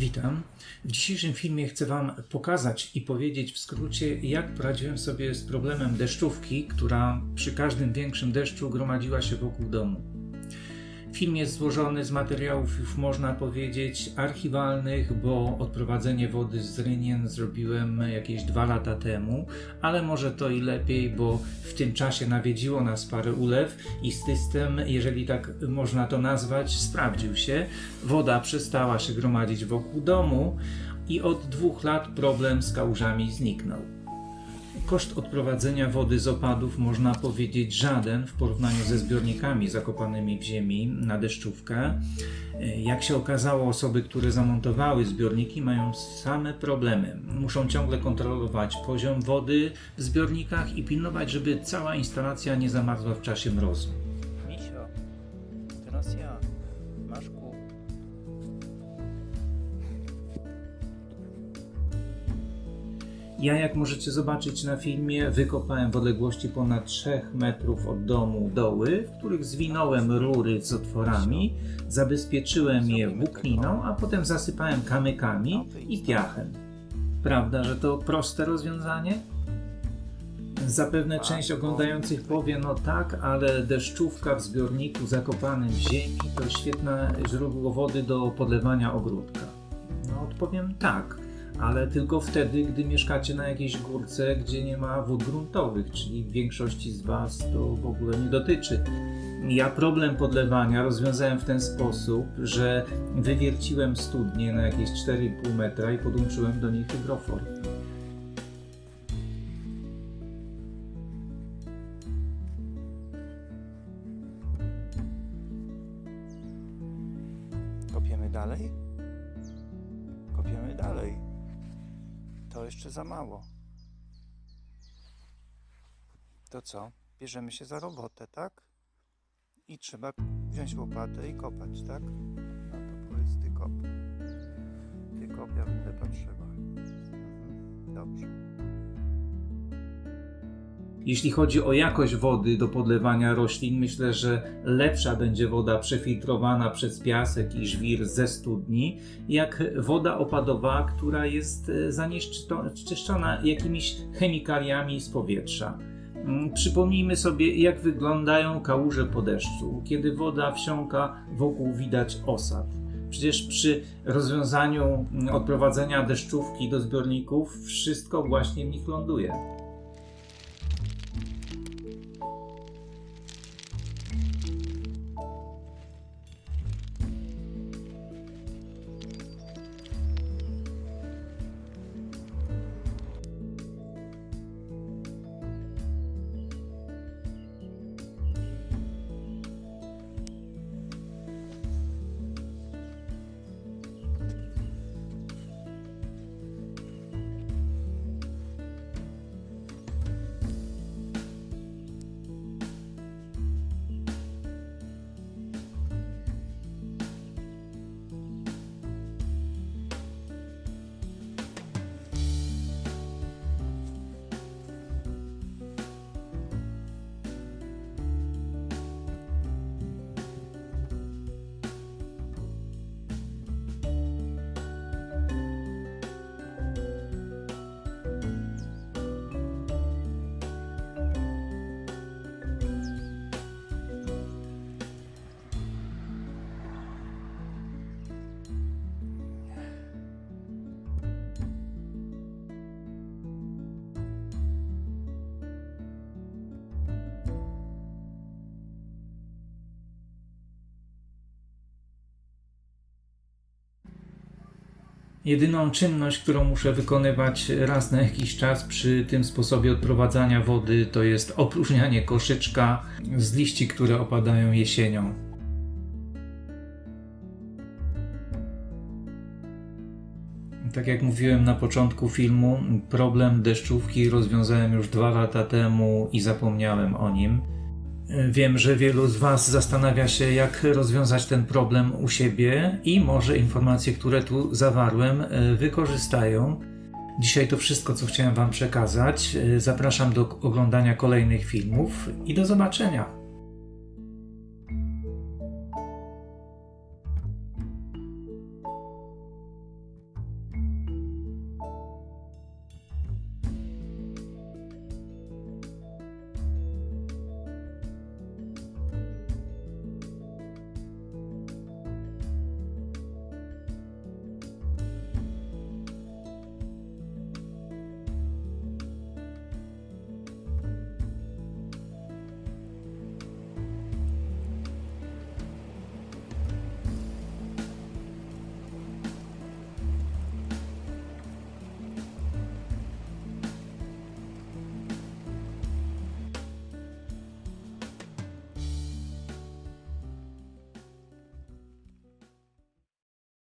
Witam. W dzisiejszym filmie chcę Wam pokazać i powiedzieć w skrócie, jak poradziłem sobie z problemem deszczówki, która przy każdym większym deszczu gromadziła się wokół domu. Film jest złożony z materiałów, już można powiedzieć, archiwalnych, bo odprowadzenie wody z Rynien zrobiłem jakieś dwa lata temu, ale może to i lepiej, bo w tym czasie nawiedziło nas parę ulew i system, jeżeli tak można to nazwać, sprawdził się. Woda przestała się gromadzić wokół domu i od dwóch lat problem z kałużami zniknął. Koszt odprowadzenia wody z opadów można powiedzieć żaden w porównaniu ze zbiornikami zakopanymi w ziemi na deszczówkę. Jak się okazało, osoby, które zamontowały zbiorniki, mają same problemy. Muszą ciągle kontrolować poziom wody w zbiornikach i pilnować, żeby cała instalacja nie zamarzła w czasie mrozu. Misio, teraz ja. Ja, jak możecie zobaczyć na filmie, wykopałem w odległości ponad 3 metrów od domu doły, w których zwinąłem rury z otworami, zabezpieczyłem je włókniną, a potem zasypałem kamykami i piachem. Prawda, że to proste rozwiązanie? Zapewne część oglądających powie, no tak, ale deszczówka w zbiorniku zakopanym w ziemi to świetne źródło wody do podlewania ogródka. No odpowiem tak, ale tylko wtedy, gdy mieszkacie na jakiejś górce, gdzie nie ma wód gruntowych, czyli większości z Was to w ogóle nie dotyczy. Ja problem podlewania rozwiązałem w ten sposób, że wywierciłem studnie na jakieś 4,5 metra i podłączyłem do nich hydrofor. Kopiemy dalej? Kopiemy dalej. To jeszcze za mało. To co? Bierzemy się za robotę, tak? I trzeba wziąć łopatę i kopać, tak? No to powiedz kop. Ty kop, ja będę patrzyła. Mhm. Dobrze. Jeśli chodzi o jakość wody do podlewania roślin, myślę, że lepsza będzie woda przefiltrowana przez piasek i żwir ze studni, jak woda opadowa, która jest e, zanieczyszczona jakimiś chemikaliami z powietrza. Mm, Przypomnijmy sobie, jak wyglądają kałuże po deszczu. Kiedy woda wsiąka, wokół widać osad. Przecież przy rozwiązaniu mm, odprowadzenia deszczówki do zbiorników, wszystko właśnie w nich ląduje. Jedyną czynność, którą muszę wykonywać raz na jakiś czas przy tym sposobie odprowadzania wody, to jest opróżnianie koszyczka z liści, które opadają jesienią. Tak jak mówiłem na początku filmu, problem deszczówki rozwiązałem już dwa lata temu i zapomniałem o nim. Wiem, że wielu z Was zastanawia się, jak rozwiązać ten problem u siebie i może informacje, które tu zawarłem, e, wykorzystają. Dzisiaj to wszystko, co chciałem Wam przekazać. E, Zapraszam do oglądania kolejnych filmów i do zobaczenia.